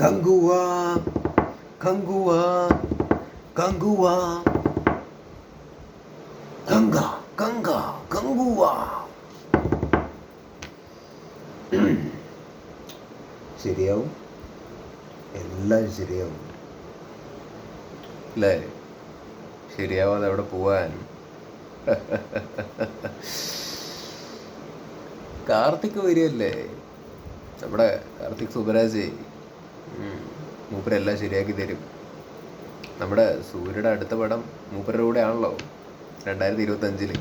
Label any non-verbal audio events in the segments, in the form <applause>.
കങ്കുവ കങ്കുവ കങ്കുവ. കങ്ക കങ്ക കങ്കുവ ശരിയാവും. എല്ലാം ശരിയാവും. അല്ലേ ശരിയാവാതെ അവിടെ പോവാൻ. കാർത്തിക് വരികയല്ലേ? നമ്മുടെ കാർത്തിക് സുബരാജ്. മൂപ്പരെല്ലാം ശരിയാക്കി തരും. നമ്മുടെ സൂര്യയുടെ അടുത്ത പടം മൂപ്പരുടെ കൂടെ ആണല്ലോ രണ്ടായിരത്തി ഇരുപത്തഞ്ചിൽ.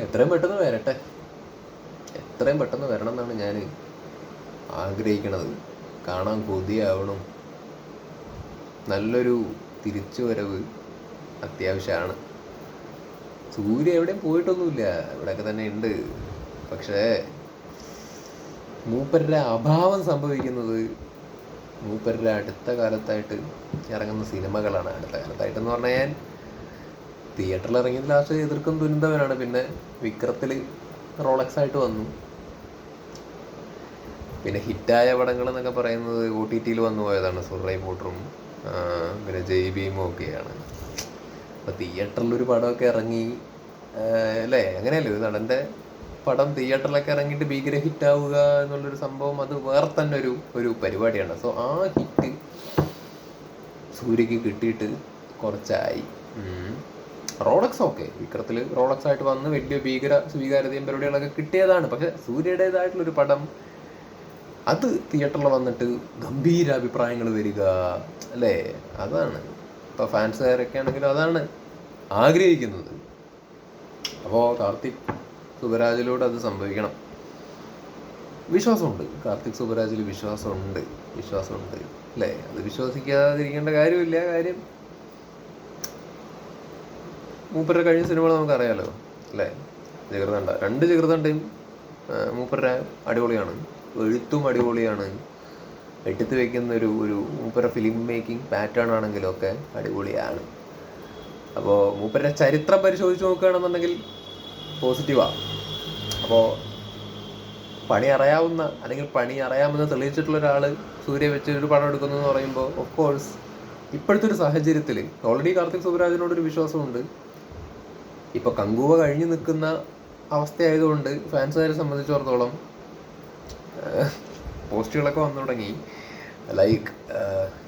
എത്രയും പെട്ടെന്ന് വരട്ടെ. എത്രയും പെട്ടെന്ന് വരണം എന്നാണ് ഞാൻ ആഗ്രഹിക്കണത്. കാണാൻ കൊതിയാവണം. നല്ലൊരു തിരിച്ചു വരവ് അത്യാവശ്യമാണ്. സൂര്യ എവിടെയും പോയിട്ടൊന്നുമില്ല. ഇവിടെയൊക്കെ തന്നെ ഉണ്ട്. പക്ഷേ മൂപ്പരുടെ അഭാവം സംഭവിക്കുന്നത് മൂപ്പരുടെ അടുത്ത കാലത്തായിട്ട് ഇറങ്ങുന്ന സിനിമകളാണ് അടുത്ത കാലത്തായിട്ട് എന്ന് പറഞ്ഞാൽ തിയേറ്ററിൽ ഇറങ്ങിയത് ലാസ്റ്റ് എതിർക്കും ദുരന്തവനാണ് പിന്നെ വിക്രത്തിൽ റോളക്സ് ആയിട്ട് വന്നു. പിന്നെ ഹിറ്റായ പടങ്ങൾ എന്നൊക്കെ പറയുന്നത് ഒ ടി ടിയിൽ വന്നു പോയതാണ്. സുറൈ പോട്ടറും പിന്നെ ജയ് ഭീമും ഒക്കെയാണ് അപ്പോൾ തിയേറ്ററിൽ ഒരു പടമൊക്കെ ഇറങ്ങി അല്ലേ? അങ്ങനെയല്ലേ ഒരു നടന്റെ പടം തിയേറ്ററിലൊക്കെ ഇറങ്ങിയിട്ട് ഭീകര ഹിറ്റാവുക എന്നുള്ളൊരു സംഭവം അത് വേറെ തന്നെ ഒരു ഒരു പരിപാടിയാണ്. സോ ആ ഹിറ്റ് സൂര്യക്ക് കിട്ടിയിട്ട് കുറച്ചായി. റോളക്സ് ഓക്കെ വിക്രത്തിൽ റോളക്സ് ആയിട്ട് വന്ന് വലിയ ഭീകര സ്വീകാര്യതയും പരിപാടികളൊക്കെ കിട്ടിയതാണ്. പക്ഷെ സൂര്യയുടേതായിട്ടുള്ളൊരു പടം അത് തിയേറ്ററിൽ വന്നിട്ട് ഗംഭീര അഭിപ്രായങ്ങൾ വരിക അല്ലേ? അതാണ്. ഇപ്പോൾ ഫാൻസുകാരൊക്കെ ആണെങ്കിലും അതാണ് ആഗ്രഹിക്കുന്നത്. അപ്പോൾ കാർത്തിക് സുബരാജിലൂടെ അത് സംഭവിക്കണം. വിശ്വാസമുണ്ട്. കാർത്തിക് സുബരാജിൽ വിശ്വാസമുണ്ട്. വിശ്വാസമുണ്ട്. അല്ലേ? അത് വിശ്വസിക്കാതിരിക്കേണ്ട കാര്യമില്ല. കാര്യം മൂപ്പരുടെ കഴിഞ്ഞ സിനിമകൾ നമുക്കറിയാലോ. അല്ലേ? ജഗൃതണ്ട രണ്ട് ജഗൃതണ്ടയും മൂപ്പരുടെ അടിപൊളിയാണ്. എഴുത്തും അടിപൊളിയാണ്. എടുത്തു വെക്കുന്ന ഒരു ഒരു മൂപ്പരുടെ ഫിലിം മേക്കിംഗ് പാറ്റേൺ ആണെങ്കിലും ഒക്കെ അടിപൊളിയാണ്. അപ്പോൾ മൂപ്പരുടെ ചരിത്രം പരിശോധിച്ച് നോക്കുകയാണെന്നുണ്ടെങ്കിൽ പോസിറ്റീവാണ് അപ്പോൾ പണി അറിയാവുന്ന അല്ലെങ്കിൽ പണി അറിയാമെന്ന് തെളിയിച്ചിട്ടുള്ള ഒരാൾ സൂര്യ വെച്ച് ഒരു പടം എടുക്കുന്നു എന്ന് പറയുമ്പോൾ ഓഫ് കോഴ്സ് ഇപ്പോഴത്തെ ഒരു സാഹചര്യത്തിൽ ഓൾറെഡി കാർത്തിക് സുബരാജിനോടൊരു വിശ്വാസമുണ്ട്. ഇപ്പോൾ കങ്കുവ കഴിഞ്ഞു നിൽക്കുന്ന അവസ്ഥയായതുകൊണ്ട് ഫാൻസുകാരെ സംബന്ധിച്ചിടത്തോളം പോസ്റ്റുകളൊക്കെ വന്നു തുടങ്ങി. ലൈക്ക്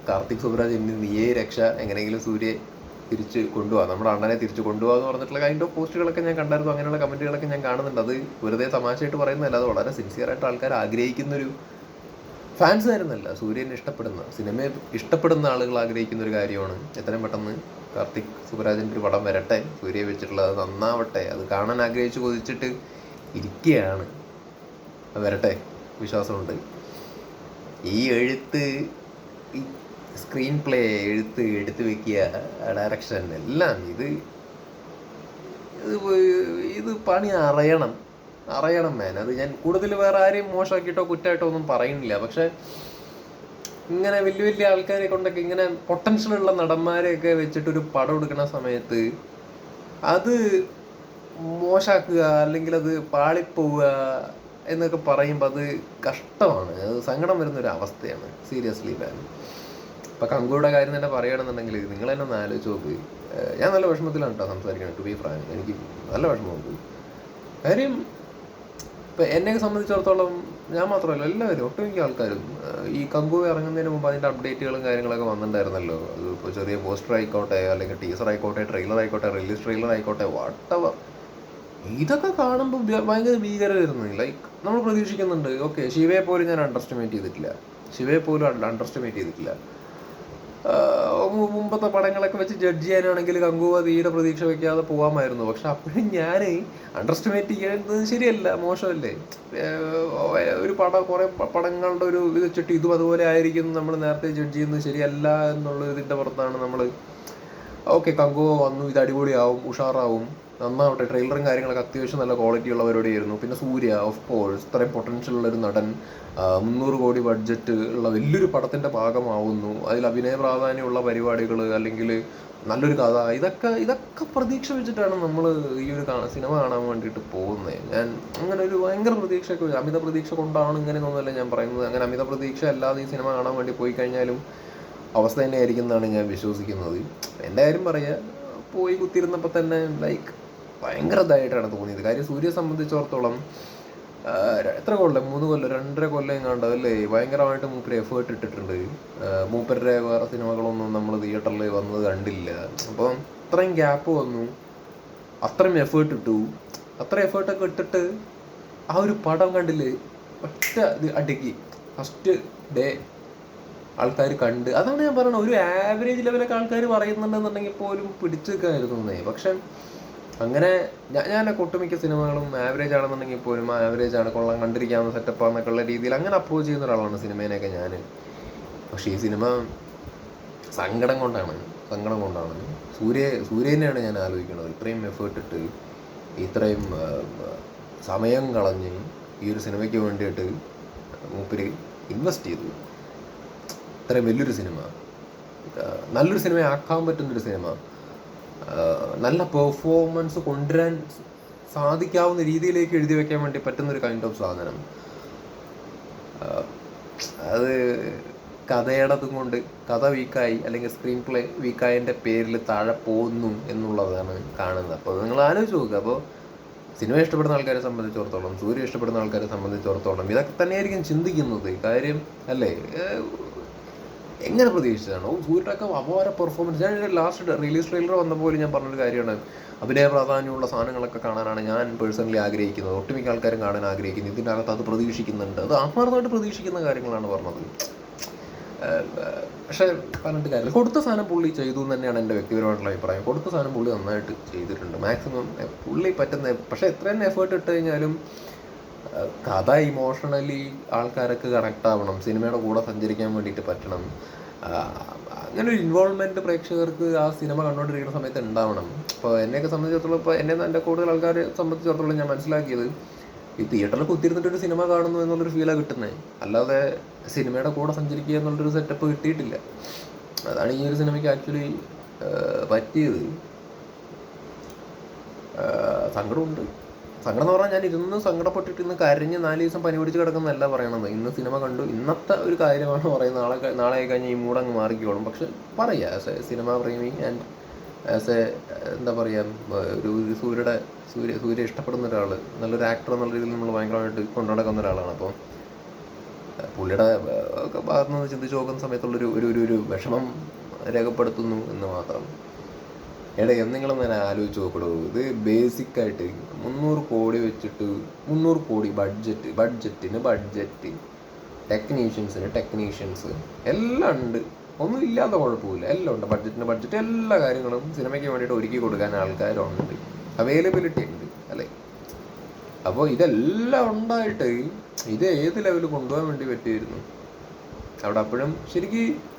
കാർത്തിക് സുബരാജ് ഇന്ന് നീയേ രക്ഷ എങ്ങനെയെങ്കിലും സൂര്യ തിരിച്ച് കൊണ്ടുപോകാം നമ്മുടെ അണ്ണനെ തിരിച്ച് കൊണ്ടുപോകാന്ന് പറഞ്ഞിട്ടുള്ള കൈൻഡ് ഓഫ് പോസ്റ്റുകളൊക്കെ ഞാൻ കണ്ടായിരുന്നു. അങ്ങനെയുള്ള കമന്റുകളൊക്കെ ഞാൻ കാണുന്നുണ്ട്. അത് വെറുതെ തമാശയായിട്ട് പറയുന്നതല്ല. അത് വളരെ സിൻസിയറായിട്ട് ആൾക്കാർ ആഗ്രഹിക്കുന്നൊരു ഫാൻസ് ആയിരുന്നല്ല. സൂര്യനെ ഇഷ്ടപ്പെടുന്ന സിനിമയെ ഇഷ്ടപ്പെടുന്ന ആളുകൾ ആഗ്രഹിക്കുന്ന ഒരു കാര്യമാണ്. എത്രയും പെട്ടെന്ന് കാർത്തിക് സുബരാജന്റെ ഒരു പടം വരട്ടെ. സൂര്യ വെച്ചിട്ടുള്ളത് അത് നന്നാവട്ടെ. അത് കാണാൻ ആഗ്രഹിച്ച് കൊതിച്ചിട്ട് ഇരിക്കുകയാണ്. വരട്ടെ. വിശ്വാസമുണ്ട്. ഈ എഴുത്ത് ഈ സ്ക്രീൻ പ്ലേ എഴുത്ത് എടുത്തു വെക്കുക ഡയറക്ഷൻ എല്ലാം ഇത് ഇത് പണി അറിയണം. അറിയണം മേൻ അത് ഞാൻ കൂടുതൽ വേറെ ആരെയും മോശമാക്കിയിട്ടോ കുറ്റമായിട്ടോ ഒന്നും പറയുന്നില്ല. പക്ഷെ ഇങ്ങനെ വലിയ വലിയ ആൾക്കാരെ കൊണ്ടൊക്കെ ഇങ്ങനെ പൊട്ടൻഷ്യൽ ഉള്ള നടന്മാരെയൊക്കെ വെച്ചിട്ട് ഒരു പടം എടുക്കുന്ന സമയത്ത് അത് മോശാക്കുക അല്ലെങ്കിൽ അത് പാളിപ്പോവുക എന്നൊക്കെ പറയുമ്പോൾ അത് കഷ്ടമാണ്. അത് സങ്കടം വരുന്ന ഒരു അവസ്ഥയാണ്. സീരിയസ്ലി മാൻ ഇപ്പം കങ്കുയുടെ കാര്യം തന്നെ പറയുകയാണെന്നുണ്ടെങ്കിൽ നിങ്ങൾ തന്നെ ഒന്ന് ആലോചിച്ച് നോക്ക്. ഞാൻ നല്ല വിഷമത്തിലാണ് കേട്ടോ സംസാരിക്കുന്നത്. ടു ബി ഫ്രാങ്ക് എനിക്ക് നല്ല വിഷമമുണ്ട് കാര്യം ഇപ്പം എന്നെ സംബന്ധിച്ചിടത്തോളം ഞാൻ മാത്രമല്ല എല്ലാവരും ഒട്ടുമിക്ക ആൾക്കാരും ഈ കങ്കു ഇറങ്ങുന്നതിന് മുമ്പ് അതിന്റെ അപ്ഡേറ്റുകളും കാര്യങ്ങളൊക്കെ വന്നിട്ടുണ്ടായിരുന്നല്ലോ. അത് ഇപ്പോൾ ചെറിയ പോസ്റ്റർ ആയിക്കോട്ടെ അല്ലെങ്കിൽ ടീസർ ആയിക്കോട്ടെ ട്രെയിലർ ആയിക്കോട്ടെ റിലീസ് ട്രെയിലർ ആയിക്കോട്ടെ വാട്ടവർ ഇതൊക്കെ കാണുമ്പോൾ ഭയങ്കര ഭീകരമായിരുന്നു. ലൈക്ക് നമ്മൾ പ്രതീക്ഷിക്കുന്നുണ്ട് ഓക്കെ ശിവയെ പോലും ഞാൻ അണ്ടർസ്റ്റിമേറ്റ് ചെയ്തിട്ടില്ല. ശിവയെ പോലും അണ്ടർസ്റ്റിമേറ്റ് ചെയ്തിട്ടില്ല. മുമ്പത്തെ പടങ്ങളൊക്കെ വെച്ച് ജഡ്ജ് ചെയ്യാനാണെങ്കിൽ ഗംഗുവ തീരെ പ്രതീക്ഷ വെക്കാതെ പോകാമായിരുന്നു പക്ഷെ അപ്പോഴും ഞാൻ അണ്ടർസ്റ്റിമേറ്റ് ചെയ്യുന്നത് ശരിയല്ല മോശമല്ലേ? ഒരു പടം കുറേ പടങ്ങളുടെ ഒരു ഇത് വെച്ചിട്ട് ഇതും അതുപോലെ ആയിരിക്കും നമ്മൾ നേരത്തെ ജഡ്ജ് ചെയ്യുന്നത് ശരിയല്ല എന്നുള്ള ഇതിന്റെ പുറത്താണ് നമ്മൾ ഓക്കെ കങ്കുവ വന്നു ഇത് അടിപൊളിയാവും ഉഷാറാവും. നന്നാവട്ടെ. ട്രെയിലറും കാര്യങ്ങളൊക്കെ അത്യാവശ്യം നല്ല ക്വാളിറ്റി ഉള്ള പരിപാടിയായിരുന്നു പിന്നെ സൂര്യ ഓഫ് കോഴ്സ് ഇത്രയും പൊട്ടൻഷ്യൽ ഉള്ള ഒരു നടൻ മുന്നൂറ് കോടി ബഡ്ജറ്റ് ഉള്ള വലിയൊരു പടത്തിന്റെ ഭാഗമാവുന്നു. അതിൽ അഭിനയ പ്രാധാന്യമുള്ള പരിപാടികൾ അല്ലെങ്കിൽ നല്ലൊരു കഥ ഇതൊക്കെ ഇതൊക്കെ പ്രതീക്ഷ വെച്ചിട്ടാണ് നമ്മൾ ഈ ഒരു സിനിമ കാണാൻ വേണ്ടിയിട്ട് പോകുന്നത് ഞാൻ അങ്ങനെ ഒരു ഭയങ്കര പ്രതീക്ഷയൊക്കെ അമിത പ്രതീക്ഷ കൊണ്ടാണ് ഇങ്ങനെ ഒന്നുമല്ല ഞാൻ പറയുന്നത്. അങ്ങനെ അമിത പ്രതീക്ഷ അല്ലാതെ ഈ സിനിമ കാണാൻ വേണ്ടി പോയി കഴിഞ്ഞാലും അവസ്ഥ തന്നെ ആയിരിക്കും എന്നാണ് ഞാൻ വിശ്വസിക്കുന്നത്. എന്റെ കാര്യം പറയുക പോയി കുത്തിയിരുന്നപ്പോൾ തന്നെ ലൈക്ക് ഭയങ്കര ഇതായിട്ടാണ് തോന്നിയത്. കാര്യം സൂര്യയെ സംബന്ധിച്ചിടത്തോളം എത്ര കൊല്ലം? മൂന്ന് കൊല്ലം രണ്ടര കൊല്ലം എങ്ങാണ്ട് അല്ലേ ഭയങ്കരമായിട്ട് മൂപ്പര് എഫേർട്ട് ഇട്ടിട്ടുണ്ട്. മൂപ്പരുടെ വേറെ സിനിമകളൊന്നും നമ്മൾ തിയേറ്ററിൽ വന്നത് കണ്ടില്ല. അപ്പം അത്രയും ഗ്യാപ്പ് വന്നു. അത്രയും എഫേർട്ട് ഇട്ടു. അത്ര എഫേർട്ടൊക്കെ ഇട്ടിട്ട് ആ ഒരു പടം കണ്ടില്ലേ? ഒറ്റ ഇത് അടുക്കി. ഫസ്റ്റ് ഡേ ആൾക്കാർ കണ്ട്. അതാണ് ഞാൻ പറയുന്നത് ഒരു ആവറേജ് ലെവലൊക്കെ ആൾക്കാർ പറയുന്നുണ്ടെന്നുണ്ടെങ്കിൽ പോലും പിടിച്ചു നിൽക്കാമായിരുന്നു പക്ഷെ അങ്ങനെ ഞാൻ ഞാൻ ഒട്ടുമിക്ക സിനിമകളും ആവറേജ് ആണെന്നുണ്ടെങ്കിൽ പോലും ആവറേജ് ആണ് കൊള്ളാം കണ്ടിരിക്കാവുന്ന സെറ്റപ്പാന്നൊക്കെ ഉള്ള രീതിയിൽ അങ്ങനെ അപ്രോച്ച് ചെയ്യുന്ന ഒരാളാണ് സിനിമേനെയൊക്കെ ഞാൻ പക്ഷേ ഈ സിനിമ സങ്കടം കൊണ്ടാണ് സങ്കടം കൊണ്ടാണ്. സൂര്യ സൂര്യനെയാണ് ഞാൻ ആലോചിക്കുന്നത്. ഇത്രയും എഫേർട്ട് ഇട്ട് ഇത്രയും സമയം കളഞ്ഞ് ഈ ഒരു സിനിമയ്ക്ക് വേണ്ടിയിട്ട് മൂപ്പര് ഇൻവെസ്റ്റ് ചെയ്തു. ഇത്രയും വലിയൊരു സിനിമ. നല്ലൊരു സിനിമ ആക്കാൻ പറ്റുന്നൊരു സിനിമ. നല്ല പെർഫോമൻസ് കൊണ്ടുവരാൻ സാധിക്കാവുന്ന രീതിയിലേക്ക് എഴുതി വെക്കാൻ വേണ്ടി പറ്റുന്ന ഒരു കൈൻഡ് ഓഫ് സാധനം. അത് കഥയുടേതും കൊണ്ട് കഥ വീക്കായി അല്ലെങ്കിൽ സ്ക്രീൻ പ്ലേ വീക്കായതിന്റെ പേരിൽ താഴെ പോകുന്നു എന്നുള്ളതാണ് കാണുന്നത്. അപ്പോൾ നിങ്ങൾ ആലോചിച്ച് നോക്കുക അപ്പോൾ സിനിമ ഇഷ്ടപ്പെടുന്ന ആൾക്കാരെ സംബന്ധിച്ചിടത്തോളം സൂര്യ ഇഷ്ടപ്പെടുന്ന ആൾക്കാരെ സംബന്ധിച്ചിടത്തോളം ഇതൊക്കെ തന്നെയായിരിക്കും ചിന്തിക്കുന്നത്. കാര്യം അല്ലേ? എങ്ങനെ പ്രതീക്ഷിച്ചതാണ്? ഓ സൂര്യനൊക്കെ അപാര പെർഫോമൻസ് ഞാൻ ലാസ്റ്റ് റിലീസ് ട്രെയിലർ വന്നപ്പോൾ ഞാൻ പറഞ്ഞൊരു കാര്യമാണ്. അഭിനയ പ്രാധാന്യമുള്ള സാധനങ്ങളൊക്കെ കാണാനാണ് ഞാൻ പേഴ്സണലി ആഗ്രഹിക്കുന്നത്. ഒട്ടുമിക്ക ആൾക്കാരും കാണാൻ ആഗ്രഹിക്കുന്നത് ഇതിന്റെ അകത്ത് അത് പ്രതീക്ഷിക്കുന്നുണ്ട്. അത് ആത്മാർത്ഥമായിട്ട് പ്രതീക്ഷിക്കുന്ന കാര്യങ്ങളാണ് പറഞ്ഞത്. പക്ഷേ പറഞ്ഞിട്ട് കാര്യമില്ല. കൊടുത്ത സാധനം പുള്ളി ചെയ്തു എന്ന് തന്നെയാണ് എന്റെ വ്യക്തിപരമായിട്ടുള്ള അഭിപ്രായം. കൊടുത്ത സാധനം പുള്ളി നന്നായിട്ട് ചെയ്തിട്ടുണ്ട്. മാക്സിമം പുള്ളി പറ്റുന്ന പക്ഷേ എത്ര തന്നെ എഫേർട്ട് ഇട്ട് കഴിഞ്ഞാലും കഥ ഇമോഷണലി ആൾക്കാരൊക്കെ കണക്ട് ആവണം സിനിമയുടെ കൂടെ സഞ്ചരിക്കാൻ വേണ്ടിയിട്ട് പറ്റണം. അങ്ങനെ ഒരു ഇൻവോൾവ്മെന്റ് പ്രേക്ഷകർക്ക് ആ സിനിമ കണ്ടുകൊണ്ടിരിക്കുന്ന സമയത്ത് ഉണ്ടാവണം. ഇപ്പോൾ എന്നെയൊക്കെ സംബന്ധിച്ചിടത്തോളം ഇപ്പോൾ എന്നെ എന്റെ കൂടുതൽ ആൾക്കാരെ സംബന്ധിച്ചിടത്തോളം ഞാൻ മനസ്സിലാക്കിയത് ഈ തിയേറ്ററിൽ കുത്തിയിരുന്നിട്ട് ഒരു സിനിമ കാണുന്നു എന്നുള്ളൊരു ഫീലാണ് കിട്ടുന്നത് അല്ലാതെ സിനിമയുടെ കൂടെ സഞ്ചരിക്കുക എന്നുള്ളൊരു സെറ്റപ്പ് കിട്ടിയിട്ടില്ല. അതാണ് ഈ ഒരു സിനിമയ്ക്ക് ആക്ച്വലി പറ്റിയത്. സങ്കടമുണ്ട്. സങ്കടം എന്ന് പറഞ്ഞാൽ ഞാൻ ഇരുന്ന് സങ്കടപ്പെട്ടിട്ട് ഇന്ന് കരഞ്ഞ് നാല് ദിവസം പനി പിടിച്ച് കിടക്കുന്നതല്ല പറയണത്. ഇന്ന് സിനിമ കണ്ടു. ഇന്നത്തെ ഒരു കാര്യമാണ് പറയുന്നത്. നാളെ നാളെ കഴിഞ്ഞ് ഈ മൂടങ്ങ് മാറിക്കോളും. പക്ഷെ പറയാം. ആസ് എ സിനിമ പ്രേമി ആൻഡ് ആസ് എ എന്താ പറയുക ഒരു ഒരു സൂര്യയുടെ സൂര്യ സൂര്യ ഇഷ്ടപ്പെടുന്ന ഒരാൾ നല്ലൊരു ആക്ടർ എന്നുള്ള രീതിയിൽ നമ്മൾ ഭയങ്കരമായിട്ട് കൊണ്ടുനടക്കുന്ന ഒരാളാണ്. അപ്പോൾ പുള്ളിയുടെ ഭാഗത്തുനിന്ന് ചിന്തിച്ച് നോക്കുന്ന സമയത്തുള്ളൊരു ഒരു ഒരു ഒരു വിഷമം രേഖപ്പെടുത്തുന്നു എന്ന് മാത്രം. എടാ എന്തെങ്കിലും ഞാൻ ആലോചിച്ച് നോക്കടോ. ഇത് ബേസിക് ആയിട്ട് മുന്നൂറ് കോടി വെച്ചിട്ട് മുന്നൂറ് കോടി ബഡ്ജറ്റ് ബഡ്ജറ്റിന് ബഡ്ജറ്റ് ടെക്നീഷ്യൻസിന് ടെക്നീഷ്യൻസ് എല്ലാം ഉണ്ട്. ഒന്നും ഇല്ലാത്ത കുഴപ്പമില്ല. എല്ലാം ഉണ്ട്. ബഡ്ജറ്റിന് ബഡ്ജറ്റ് എല്ലാ കാര്യങ്ങളും സിനിമയ്ക്ക് വേണ്ടിയിട്ട് ഒരുക്കി കൊടുക്കാൻ ആൾക്കാരുണ്ട്. അവൈലബിലിറ്റി ഉണ്ട് അല്ലേ? അപ്പോൾ ഇതെല്ലാം ഉണ്ടായിട്ട് ഇത് ഏത് ലെവലിൽ കൊണ്ടുപോകാൻ വേണ്ടി പറ്റിയിരുന്നു? അവിടെ അപ്പോഴും ശരിക്കും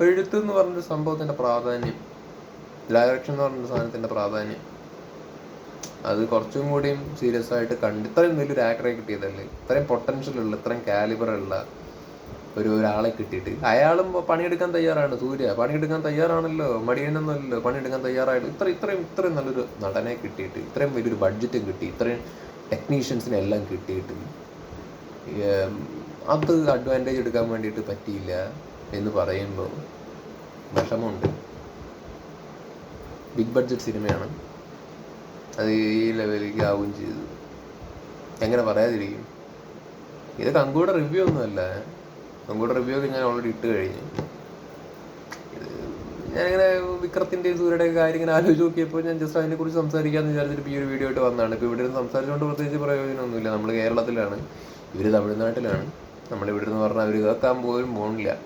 എഴുത്ത് എന്ന് പറഞ്ഞൊരു സംഭവത്തിന്റെ പ്രാധാന്യം ഡയറക്ഷൻ എന്ന് പറയുന്ന സാധനത്തിന്റെ പ്രാധാന്യം. അത് കുറച്ചും കൂടിയും സീരിയസ് ആയിട്ട് കണ്ട് ഇത്രയും വലിയൊരു ആക്ടറെ കിട്ടിയതല്ലേ? ഇത്രയും പൊട്ടൻഷ്യൽ ഉള്ള ഇത്രയും കാലിബർ ഉള്ള ഒരു ഒരാളെ കിട്ടിയിട്ട്. അയാളും പണിയെടുക്കാൻ തയ്യാറാണ്. സൂര്യ പണിയെടുക്കാൻ തയ്യാറാണല്ലോ. മടിയനൊന്നുമല്ലോ പണിയെടുക്കാൻ തയ്യാറായിട്ട് ഇത്ര ഇത്രയും ഇത്രയും നല്ലൊരു നടനെ കിട്ടിയിട്ട് ഇത്രയും വലിയൊരു ബഡ്ജറ്റും കിട്ടി ഇത്രയും ടെക്നീഷ്യൻസിനെ എല്ലാം കിട്ടിയിട്ട്. അത് അഡ്വാന്റേജ് എടുക്കാൻ വേണ്ടിയിട്ട് പറ്റിയില്ല എന്ന് പറയുമ്പോൾ വിഷമമുണ്ട്. ബിഗ് ബഡ്ജറ്റ് സിനിമയാണ്. അത് ഈ ലെവലിലേക്ക് ആവുകയും ചെയ്തു. എങ്ങനെ പറയാതിരിക്കും. ഇത് കങ്കൂടെ റിവ്യൂ ഒന്നുമല്ല കങ്കൂടെ റിവ്യൂ ഒക്കെ ഞാൻ ഓൾറെഡി ഇട്ട് കഴിഞ്ഞു. ഞാനിങ്ങനെ വിക്രത്തിന്റെ സൂര്യയുടെ കാര്യം ഇങ്ങനെ ആലോചിച്ച് നോക്കിയപ്പോൾ ഞാൻ ജസ്റ്റ് അതിനെക്കുറിച്ച് സംസാരിക്കാമെന്ന് വിചാരിച്ചിട്ട് ഈ ഒരു വീഡിയോ ആയിട്ട് വന്നതാണ്. ഇപ്പോൾ ഇവിടെ നിന്ന് സംസാരിച്ചുകൊണ്ട് പ്രത്യേകിച്ച് പ്രയോജനമൊന്നുമില്ല. നമ്മൾ കേരളത്തിലാണ്. ഇവർ തമിഴ്നാട്ടിലാണ്. നമ്മളിവിടെ നിന്ന് പറഞ്ഞാൽ അവർ കേൾക്കാൻ പോലും പോണില്ല.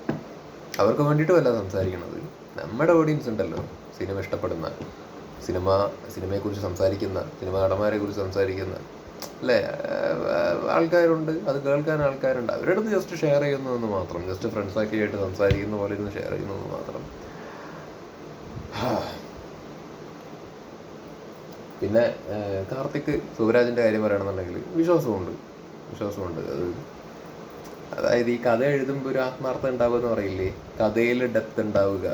അവർക്ക് വേണ്ടിയിട്ടുമല്ല സംസാരിക്കുന്നത് നമ്മുടെ ഓഡിയൻസ് ഉണ്ടല്ലോ. സിനിമ ഇഷ്ടപ്പെടുന്ന സിനിമ സിനിമയെക്കുറിച്ച് സംസാരിക്കുന്ന സിനിമ നടന്മാരെ കുറിച്ച് സംസാരിക്കുന്ന അല്ലേ? ആൾക്കാരുണ്ട്. അത് കേൾക്കാൻ ആൾക്കാരുണ്ട്. അവരുടെ അടുത്ത് ജസ്റ്റ് ഷെയർ ചെയ്യുന്നതെന്ന് മാത്രം. ജസ്റ്റ് ഫ്രണ്ട്സൊക്കെ ആയിട്ട് സംസാരിക്കുന്ന പോലെ ഇരുന്ന് ഷെയർ ചെയ്യുന്നതെന്ന് മാത്രം. പിന്നെ കാർത്തിക് സുബരാജിന്റെ കാര്യം പറയുകയാണെന്നുണ്ടെങ്കിൽ വിശ്വാസമുണ്ട്. വിശ്വാസമുണ്ട്. അത് അതായത് ഈ കഥ എഴുതുമ്പോൾ ഒരു ആത്മാർത്ഥം ഉണ്ടാവുക എന്ന് പറയില്ലേ? കഥയിൽ ഡെപ്ത് ഉണ്ടാവുക.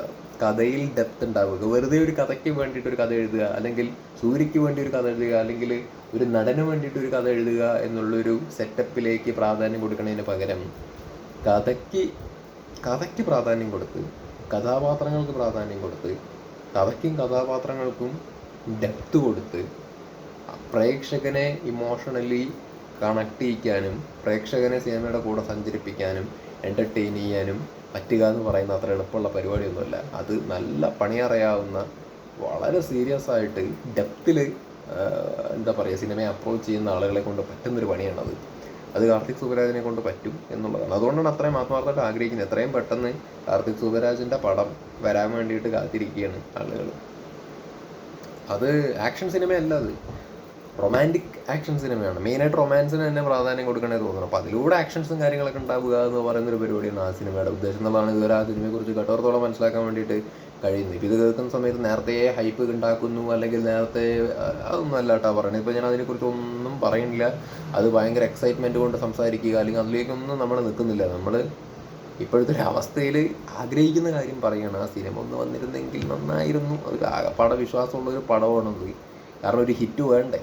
കഥയിൽ ഡെപ്ത് ഉണ്ടാവുക. വെറുതെ ഒരു കഥയ്ക്ക് വേണ്ടിയിട്ട് ഒരു കഥ എഴുതുക അല്ലെങ്കിൽ സൂര്യയ്ക്ക് വേണ്ടി ഒരു കഥ എഴുതുക അല്ലെങ്കിൽ ഒരു നടന് വേണ്ടിയിട്ട് ഒരു കഥ എഴുതുക എന്നുള്ളൊരു സെറ്റപ്പിലേക്ക് പ്രാധാന്യം കൊടുക്കുന്നതിന് പകരം കഥയ്ക്ക് കഥയ്ക്ക് പ്രാധാന്യം കൊടുത്ത് കഥാപാത്രങ്ങൾക്ക് പ്രാധാന്യം കൊടുത്ത് കഥയ്ക്കും കഥാപാത്രങ്ങൾക്കും ഡെപ്ത് കൊടുത്ത് പ്രേക്ഷകനെ ഇമോഷണലി കണക്ട് ചെയ്യിക്കാനും പ്രേക്ഷകനെ സിനിമയുടെ കൂടെ സഞ്ചരിപ്പിക്കാനും എന്റർടൈൻ ചെയ്യാനും പറ്റുക എന്ന് പറയുന്ന അത്ര എളുപ്പമുള്ള പരിപാടിയൊന്നുമല്ല. അത് നല്ല പണിയറിയാവുന്ന വളരെ സീരിയസ് ആയിട്ട് ഡെപ്തിൽ എന്താ പറയുക സിനിമയെ അപ്രോച്ച് ചെയ്യുന്ന ആളുകളെ കൊണ്ട് പറ്റുന്നൊരു പണിയാണത്. അത് കാർത്തിക് സൂപരാജിനെ കൊണ്ട് പറ്റും എന്നുള്ളതാണ്. അതുകൊണ്ടാണ് അത്രയും ആത്മാർത്ഥമായിട്ട് ആഗ്രഹിക്കുന്നത്. എത്രയും പെട്ടെന്ന് കാർത്തിക് സൂപരാജിന്റെ പടം വരാൻ വേണ്ടിയിട്ട് കാത്തിരിക്കുകയാണ് ആളുകൾ അത് ആക്ഷൻ സിനിമയല്ല അത്. റൊമാന്റിക് ആക്ഷൻ സിനിമയാണ് മെയിനായിട്ട് റൊമാൻസിന് തന്നെ പ്രാധാന്യം കൊടുക്കണേ തോന്നുന്നു. അപ്പോൾ അതിലൂടെ ആക്ഷൻസും കാര്യങ്ങളൊക്കെ ഉണ്ടാവുക എന്ന് പറയുന്ന ഒരു പരിപാടിയാണ് ആ സിനിമയുടെ ഉദ്ദേശം എന്നുള്ളതാണ് ഇതുവരെ ആ സിനിമയെക്കുറിച്ച് കട്ടോർത്തോളം മനസ്സിലാക്കാൻ വേണ്ടിയിട്ട് കഴിയുന്നത്. ഇപ്പോൾ ഇത് കേൾക്കുന്ന സമയത്ത് നേരത്തെ ഹൈപ്പ് ഉണ്ടാക്കുന്നു അല്ലെങ്കിൽ നേരത്തെ അതൊന്നും അല്ല കേട്ടോ പറയുന്നത് ഇപ്പോൾ ഞാൻ അതിനെക്കുറിച്ച് ഒന്നും പറയുന്നില്ല. അത് ഭയങ്കര എക്സൈറ്റ്മെന്റ് കൊണ്ട് സംസാരിക്കുക അല്ലെങ്കിൽ അതിലേക്കൊന്നും നമ്മൾ നിൽക്കുന്നില്ല. നമ്മൾ ഇപ്പോഴത്തെ ഒരു അവസ്ഥയിൽ ആഗ്രഹിക്കുന്ന കാര്യം പറയുകയാണ് ആ സിനിമ ഒന്ന് വന്നിരുന്നെങ്കിൽ നന്നായിരുന്നു. ഒരു ആകപ്പാടെ വിശ്വാസമുള്ളൊരു പടമാണത് കാരണം ഒരു ഹിറ്റ് വേണ്ടേ?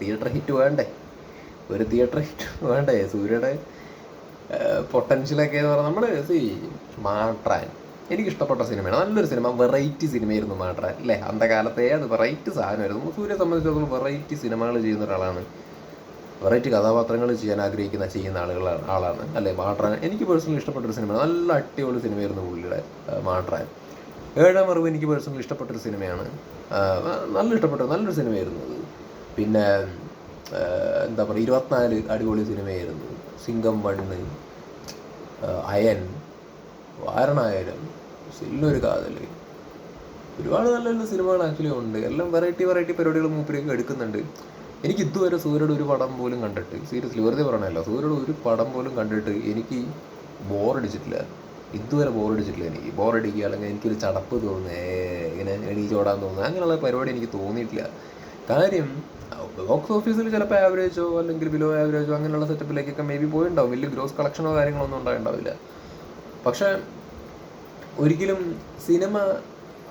തിയേറ്റർ ഹിറ്റ് വേണ്ടേ? ഒരു തിയേറ്റർ ഹിറ്റ് വേണ്ടേ? സൂര്യയുടെ പൊട്ടൻഷ്യലൊക്കെ എന്ന് പറഞ്ഞാൽ നമ്മൾ സി മാട്രാൻ എനിക്കിഷ്ടപ്പെട്ട സിനിമയാണ്. നല്ലൊരു സിനിമ. വെറൈറ്റി സിനിമയായിരുന്നു മാട്രാൻ അല്ലേ? അന്ത കാലത്തെ അത് വെറൈറ്റി സാധനമായിരുന്നു. സൂര്യയെ സംബന്ധിച്ചിടത്തോളം വെറൈറ്റി സിനിമകൾ ചെയ്യുന്ന ഒരാളാണ്. വെറൈറ്റി കഥാപാത്രങ്ങൾ ചെയ്യാൻ ആഗ്രഹിക്കുന്ന ചെയ്യുന്ന ആളുകളാണ് ആളാണ് അല്ലേ? മാട്രാൻ എനിക്ക് പേഴ്സണലി ഇഷ്ടപ്പെട്ടൊരു സിനിമയാണ്. നല്ല അടിപൊളി സിനിമയായിരുന്നു പുള്ളിയുടെ മാട്രാൻ ഏഴാം അറിവ് എനിക്ക് പേഴ്സണലി ഇഷ്ടപ്പെട്ടൊരു സിനിമയാണ്. നല്ല ഇഷ്ടപ്പെട്ട നല്ലൊരു സിനിമയായിരുന്നു അത്. പിന്നെ എന്താ പറയുക ഇരുപത്തിനാല് അടിപൊളി സിനിമയായിരുന്നു. സിംഗം വണ്ണ് അയൻ വാരണായാലും സില്ലൊരു കാതൽ ഒരുപാട് നല്ല നല്ല സിനിമകൾ ആക്ച്വലി ഉണ്ട്. എല്ലാം വെറൈറ്റി വെറൈറ്റി പരിപാടികൾ മൂപ്പിലേക്ക് എടുക്കുന്നുണ്ട്. എനിക്ക് ഇതുവരെ സൂര്യയുടെ ഒരു പടം പോലും കണ്ടിട്ട് സീരിയസ്ലി വെറുതെ പറയണല്ല സൂര്യയുടെ ഒരു പടം പോലും കണ്ടിട്ട് എനിക്ക് ബോറടിച്ചിട്ടില്ല. ഇതുവരെ ബോറടിച്ചിട്ടില്ല എനിക്ക്. ബോറടിക്കുക അല്ലെങ്കിൽ എനിക്കൊരു ചടപ്പ് തോന്നുന്നേ ഇങ്ങനെ എണീച്ചോടാൻ തോന്നുന്നത് അങ്ങനെയുള്ള പരിപാടി എനിക്ക് തോന്നിയിട്ടില്ല. കാര്യം ബോക്സ് ഓഫീസിൽ ചിലപ്പോൾ ആവറേജോ അല്ലെങ്കിൽ ബിലോ ആവറേജോ അങ്ങനെയുള്ള സെറ്റപ്പിലേക്കൊക്കെ മേ ബി പോയിണ്ടാവും. വലിയ ഗ്രോസ് കളക്ഷനോ കാര്യങ്ങളൊന്നും ഉണ്ടായിണ്ടാവില്ല. പക്ഷെ ഒരിക്കലും സിനിമ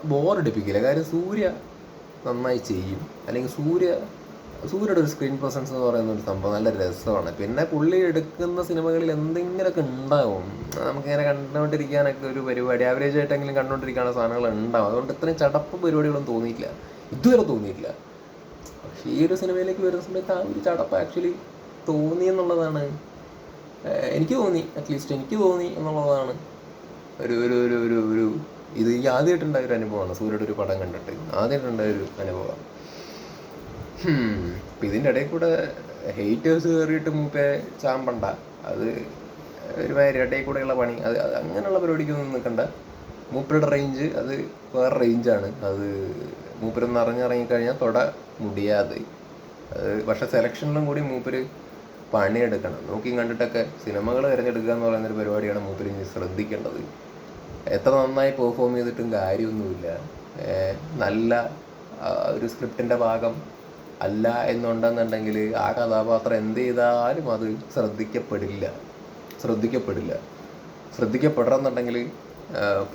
ബോറടിപ്പിക്കില്ല കാര്യം സൂര്യ നന്നായി ചെയ്യും. അല്ലെങ്കിൽ സൂര്യ സൂര്യയുടെ ഒരു സ്ക്രീൻ പ്രസൻസ് എന്ന് പറയുന്ന ഒരു സംഭവം നല്ല രസമാണ്. പിന്നെ പുള്ളി എടുക്കുന്ന സിനിമകളിൽ എന്തെങ്കിലുമൊക്കെ ഉണ്ടാവും. നമുക്കിങ്ങനെ കണ്ടുകൊണ്ടിരിക്കാനൊക്കെ ഒരു പരിപാടി. ആവറേജ് ആയിട്ടെങ്കിലും കണ്ടുകൊണ്ടിരിക്കാനുള്ള സാധനങ്ങൾ ഉണ്ടാവും. അതുകൊണ്ട് ഇത്രയും ചടപ്പ് പരിപാടികളൊന്നും തോന്നിയിട്ടില്ല. ഇതുവരെ തോന്നിയിട്ടില്ല. ഈ ഒരു സിനിമയിലേക്ക് വരുന്ന സമയത്ത് ആ ഒരു ചടപ്പ് ആക്ച്വലി തോന്നി എന്നുള്ളതാണ്. എനിക്ക് തോന്നി അറ്റ്ലീസ്റ്റ് എനിക്ക് തോന്നി എന്നുള്ളതാണ്. ഒരു ഒരു ഒരു ഒരു ഒരു ഇത് ഈ ആദ്യമായിട്ടുണ്ടായ ഒരു അനുഭവമാണ്. സൂര്യയുടെ ഒരു പടം കണ്ടിട്ട് ആദ്യമായിട്ടുണ്ടായ ഒരു അനുഭവമാണ്. അപ്പം ഇതിന്റെ ഇടയിൽ കൂടെ ഹെയ്റ്റേഴ്സ് കയറിയിട്ട് മൂപ്പേ ചാമ്പണ്ട. അത് ഒരു ഇടയിൽ കൂടെയുള്ള പണി. അത് അത് അങ്ങനെയുള്ള പരിപാടിക്കൊന്നും നിൽക്കണ്ട. മൂപ്പരുടെ റേഞ്ച് അത് വേറെ റേഞ്ചാണ് അത് മൂപ്പരൊന്ന് അറിഞ്ഞിറങ്ങിക്കഴിഞ്ഞാൽ തൊട മുടിയാതെ. പക്ഷെ സെലക്ഷനിലും കൂടി മൂപ്പര് പണിയെടുക്കണം. നോക്കി കണ്ടിട്ടൊക്കെ സിനിമകൾ തിരഞ്ഞെടുക്കുക എന്ന് പറയുന്നൊരു പരിപാടിയാണ് മൂപ്പര് ശ്രദ്ധിക്കേണ്ടത്. എത്ര നന്നായി പെർഫോം ചെയ്തിട്ടും കാര്യമൊന്നുമില്ല. നല്ല ഒരു സ്ക്രിപ്റ്റിന്റെ ഭാഗം അല്ല എന്നുണ്ടെന്നുണ്ടെങ്കിൽ ആ കഥാപാത്രം എന്ത് ചെയ്താലും അത് ശ്രദ്ധിക്കപ്പെടില്ല. ശ്രദ്ധിക്കപ്പെടില്ല. ശ്രദ്ധിക്കപ്പെടണമെന്നുണ്ടെങ്കിൽ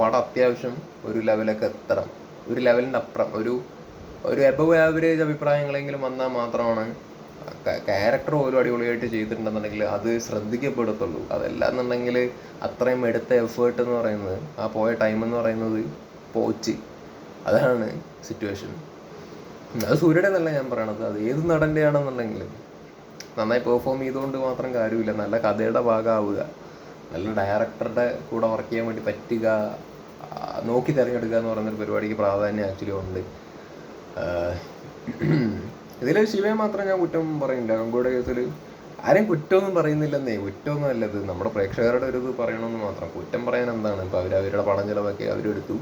പടം അത്യാവശ്യം ഒരു ലെവലൊക്കെ എത്തണം. ഒരു ലെവലിന്റെ അപ്പുറം ഒരു ഒരു എബവ് ആവറേജ് അഭിപ്രായങ്ങളെങ്കിലും വന്നാൽ മാത്രമാണ് ക്യാരക്ടർ പോലും അടിപൊളിയായിട്ട് ചെയ്തിട്ടുണ്ടെന്നുണ്ടെങ്കിൽ അത് ശ്രദ്ധിക്കപ്പെടത്തുള്ളൂ. അതല്ല എന്നുണ്ടെങ്കിൽ അത്രയും എടുത്ത എഫേർട്ട് എന്ന് പറയുന്നത് ആ പോയ ടൈം എന്ന് പറയുന്നത് പോച്ച്. അതാണ് സിറ്റുവേഷൻ അത് സൂര്യയുടെ എന്നല്ല ഞാൻ പറയണത്. അത് ഏത് നടന്റെ ആണെന്നുണ്ടെങ്കിലും നന്നായി പെർഫോം ചെയ്തുകൊണ്ട് മാത്രം കാര്യമില്ല. നല്ല കഥയുടെ ഭാഗമാവുക. നല്ല ഡയറക്ടറുടെ കൂടെ വർക്ക് ചെയ്യാൻ വേണ്ടി പറ്റുക. നോക്കി തിരഞ്ഞെടുക്കുക എന്ന് പറയുന്നൊരു പരിപാടിക്ക് പ്രാധാന്യം ആക്ച്വലി ഉണ്ട്. <clears throat> ഇതിൽ ശിവയെ മാത്രം ഞാൻ കുറ്റം പറയില്ല ഗംഗോയുടെ കേസിൽ ആരും കുറ്റമൊന്നും പറയുന്നില്ലെന്നേ. കുറ്റമൊന്നും അല്ലത്. നമ്മുടെ പ്രേക്ഷകരുടെ ഒരു ഇത് പറയണമെന്ന് മാത്രം. കുറ്റം പറയാൻ എന്താണ്? ഇപ്പോൾ അവർ അവരുടെ പണം ചിലവാക്കി അവരെടുത്തു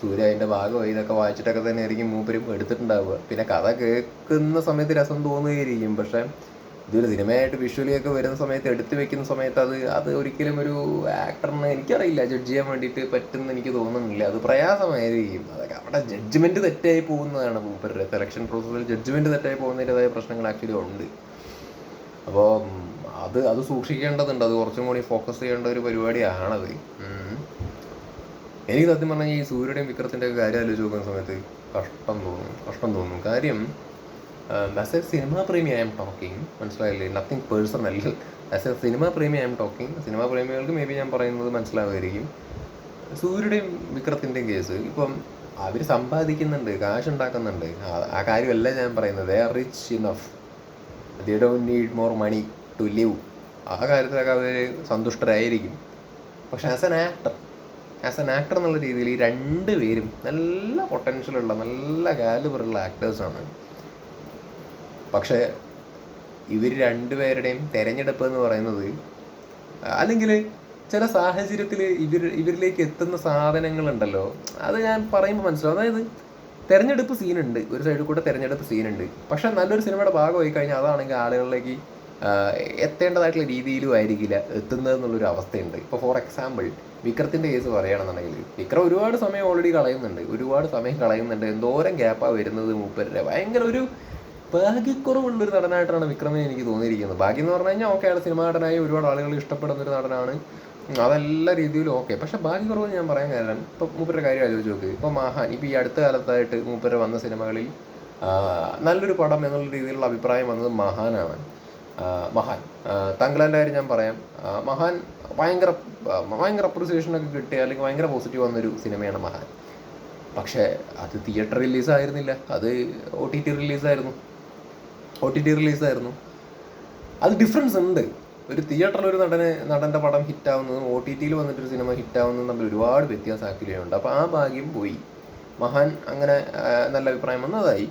സൂര്യ അതിന്റെ ഭാഗമായി ഇതൊക്കെ വായിച്ചിട്ടൊക്കെ തന്നെ ആയിരിക്കും മൂപ്പരും എടുത്തിട്ടുണ്ടാവുക. പിന്നെ കഥ കേൾക്കുന്ന സമയത്ത് രസം തോന്നുകയായിരിക്കും. പക്ഷേ ഇതൊരു സിനിമയായിട്ട് വിഷ്വലി ഒക്കെ വരുന്ന സമയത്ത് എടുത്തു വെക്കുന്ന സമയത്ത് അത് അത് ഒരിക്കലും ഒരു ആക്ടറിന് എനിക്കറിയില്ല. ജഡ്ജ് ചെയ്യാൻ വേണ്ടിയിട്ട് പറ്റുമെന്ന് എനിക്ക് തോന്നുന്നില്ല. അത് പ്രയാസമായിരിക്കും. അതൊക്കെ അവിടെ ജഡ്ജ്മെന്റ് തെറ്റായി പോകുന്നതാണ്. മൂപ്പരുടെ സെലക്ഷൻ പ്രോസസ്സിൽ ജഡ്ജ്മെന്റ് തെറ്റായി പോകുന്നതിന്റെതായ പ്രശ്നങ്ങൾ ആക്ച്വലി ഉണ്ട്. അപ്പോൾ അത് അത് സൂക്ഷിക്കേണ്ടതുണ്ട്. അത് കുറച്ചും കൂടി ഫോക്കസ് ചെയ്യേണ്ട ഒരു പരിപാടിയാണത്. എനിക്ക് സത്യം പറഞ്ഞാൽ ഈ സൂര്യയുടെയും വിക്രത്തിന്റെ കാര്യം ആലോചിച്ച് നോക്കുന്ന സമയത്ത് കഷ്ടം തോന്നും. കഷ്ടം തോന്നും. കാര്യം ആസ് എ സിനിമ പ്രേമി ഐ എം ടോക്കിംഗ് മനസ്സിലായില്ലേ? Nothing personal as a cinema പ്രേമി I M talking cinema പ്രേമികൾക്ക് മേ ബി ഞാൻ പറയുന്നത് മനസ്സിലാവുമായിരിക്കും. സൂര്യയുടെയും വിക്രത്തിന്റെയും കേസ് ഇപ്പം അവർ സമ്പാദിക്കുന്നുണ്ട് കാശ് ഉണ്ടാക്കുന്നുണ്ട്. ആ- കാര്യമല്ല ഞാൻ പറയുന്നത്. They are rich enough they don't need more money to live ആ കാര്യത്തിലൊക്കെ അവർ സന്തുഷ്ടരായിരിക്കും. പക്ഷെ as an actor as an actor എന്നുള്ള രീതിയിൽ ഈ രണ്ട് പേരും നല്ല പൊട്ടൻഷ്യലുള്ള നല്ല കാലിബറുള്ള ആക്ടേഴ്സാണ് പക്ഷേ ഇവർ രണ്ടുപേരുടെയും തെരഞ്ഞെടുപ്പ് എന്ന് പറയുന്നത് അല്ലെങ്കിൽ ചില സാഹചര്യത്തിൽ ഇവർ ഇവരിലേക്ക് എത്തുന്ന സാധനങ്ങളുണ്ടല്ലോ അത് ഞാൻ പറയുമ്പോൾ മനസ്സിലാവും. അതായത് തെരഞ്ഞെടുപ്പ് സീനുണ്ട്. ഒരു സൈഡിൽ കൂടെ തെരഞ്ഞെടുപ്പ് സീനുണ്ട്. പക്ഷെ നല്ലൊരു സിനിമയുടെ ഭാഗമായി കഴിഞ്ഞാൽ അതാണെങ്കിൽ ആളുകളിലേക്ക് എത്തേണ്ടതായിട്ടുള്ള രീതിയിലും ആയിരിക്കില്ല എത്തുന്നത് എന്നുള്ളൊരു അവസ്ഥയുണ്ട്. ഇപ്പോൾ ഫോർ എക്സാമ്പിൾ വിക്രത്തിന്റെ കേസ് പറയുകയാണെന്നുണ്ടെങ്കിൽ വിക്രം ഒരുപാട് സമയം ഓൾറെഡി കളയുന്നുണ്ട്. ഒരുപാട് സമയം കളയുന്നുണ്ട്. എന്തോരം ഗ്യാപ്പാണ് വരുന്നത് മൂപ്പരുടെ. ഭയങ്കര ഒരു ഭാഗ്യക്കുറവുള്ളൊരു നടനായിട്ടാണ് വിക്രമിനെ എനിക്ക് തോന്നിയിരിക്കുന്നത്. ബാക്കി എന്ന് പറഞ്ഞു കഴിഞ്ഞാൽ ഓക്കെ അയാൾ സിനിമാ നടനായി ഒരുപാട് ആളുകൾ ഇഷ്ടപ്പെടുന്ന ഒരു നടനാണ്. അതെല്ലാ രീതിയിലും ഓക്കെ. പക്ഷെ ബാക്കി കുറവ് ഞാൻ പറയാൻ കാരണം ഇപ്പം മൂപ്പരുടെ കാര്യം ആലോചിച്ച് നോക്ക്. ഇപ്പൊ മഹാൻ ഇപ്പൊ ഈ അടുത്ത കാലത്തായിട്ട് മൂപ്പര് വന്ന സിനിമകളിൽ നല്ലൊരു പടം എന്നുള്ള രീതിയിലുള്ള അഭിപ്രായം വന്നത് മഹാനാണ്. മഹാൻ. തങ്കലാന്റെ കാര്യം ഞാൻ പറയാം. മഹാൻ ഭയങ്കര ഭയങ്കര അപ്രിസിയേഷനൊക്കെ കിട്ടിയ അല്ലെങ്കിൽ ഭയങ്കര പോസിറ്റീവ് വന്നൊരു സിനിമയാണ് മഹാൻ. പക്ഷേ അത് തിയേറ്റർ റിലീസായിരുന്നില്ല അത് ഒ ടി ടി റിലീസായിരുന്നു ഒ ടി ടി റിലീസായിരുന്നു അത് ഡിഫറൻസ് ഉണ്ട്. ഒരു തിയേറ്ററിൽ ഒരു നടന് നടന്റെ പടം ഹിറ്റാവുന്നതും ഒ ടി ടിയിൽ വന്നിട്ടൊരു സിനിമ ഹിറ്റാവുന്നതും തമ്മിൽ ഒരുപാട് വ്യത്യാസം ആക്ച്വലി ഉണ്ട് അപ്പോൾ ആ ഭാഗ്യം പോയി. മഹാൻ അങ്ങനെ നല്ല അഭിപ്രായം വന്നതായി.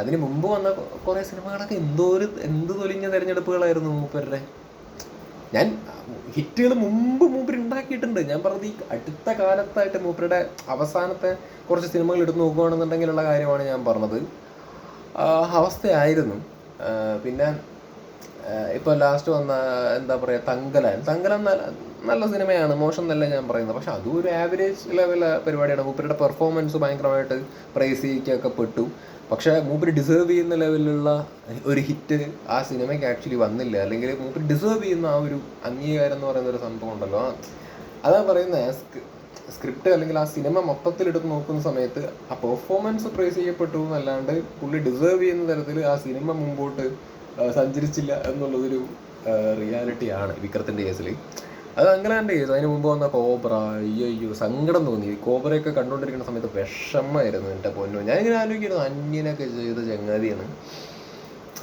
അതിന് മുമ്പ് വന്ന കുറേ സിനിമകളൊക്കെ എന്തോ ഒരു എന്ത് തൊലിഞ്ഞ തിരഞ്ഞെടുപ്പുകളായിരുന്നു മൂപ്പരുടെ. ഞാൻ ഹിറ്റുകൾ മുമ്പ് മൂപ്പർ ഉണ്ടാക്കിയിട്ടുണ്ട് ഞാൻ പറഞ്ഞത് ഈ അടുത്ത കാലത്തായിട്ട് മൂപ്പരുടെ അവസാനത്തെ കുറച്ച് സിനിമകൾ എടുത്ത് നോക്കുകയാണെന്നുണ്ടെങ്കിലുള്ള കാര്യമാണ് ഞാൻ പറഞ്ഞത്. അവസ്ഥയായിരുന്നു. പിന്നെ ഇപ്പോൾ ലാസ്റ്റ് വന്ന എന്താ പറയുക തങ്കലാൻ. തങ്കലാൻ നല്ല നല്ല സിനിമയാണ്. മോശം എന്നല്ല ഞാൻ പറയുന്നത്. പക്ഷെ അതും ഒരു ആവറേജ് ലെവൽ പരിപാടിയാണ്. മൂപ്പരുടെ പെർഫോമൻസ് ഭയങ്കരമായിട്ട് പ്രൈസ് ചെയ്യിക്കൊക്കെ പെട്ടു. പക്ഷെ മൂപ്പര് ഡിസേർവ് ചെയ്യുന്ന ലെവലിലുള്ള ഒരു ഹിറ്റ് ആ സിനിമയ്ക്ക് ആക്ച്വലി വന്നില്ല. അല്ലെങ്കിൽ മൂപ്പര് ഡിസേർവ് ചെയ്യുന്ന ആ ഒരു അംഗീകാരം എന്ന് പറയുന്ന ഒരു സംഭവം ഉണ്ടല്ലോ. അതാ പറയുന്നത് സ്ക്രിപ്റ്റ് അല്ലെങ്കിൽ ആ സിനിമ മൊത്തത്തിൽ എടുത്ത് നോക്കുന്ന സമയത്ത് ആ പെർഫോമൻസ് പ്രൈസ് ചെയ്യപ്പെട്ടു എന്നല്ലാണ്ട് പുള്ളി ഡിസേർവ് ചെയ്യുന്ന തരത്തിൽ ആ സിനിമ മുമ്പോട്ട് സഞ്ചരിച്ചില്ല എന്നുള്ളതൊരു റിയാലിറ്റിയാണ് വിക്രത്തിന്റെ കേസിൽ അത് അങ്കലാന്റെ കേസ് അതിന് മുമ്പ് വന്ന കോബ്ര അയ്യോ സങ്കടം തോന്നി. കോബ്രയൊക്കെ കണ്ടുകൊണ്ടിരിക്കുന്ന സമയത്ത് വിഷമമായിരുന്നു എന്റെ പൊന്നു. ഞാൻ ഇങ്ങനെ ആലോചിക്കുന്നു അന്യനൊക്കെ ചെയ്ത ചങ്ങാതിയാണ്.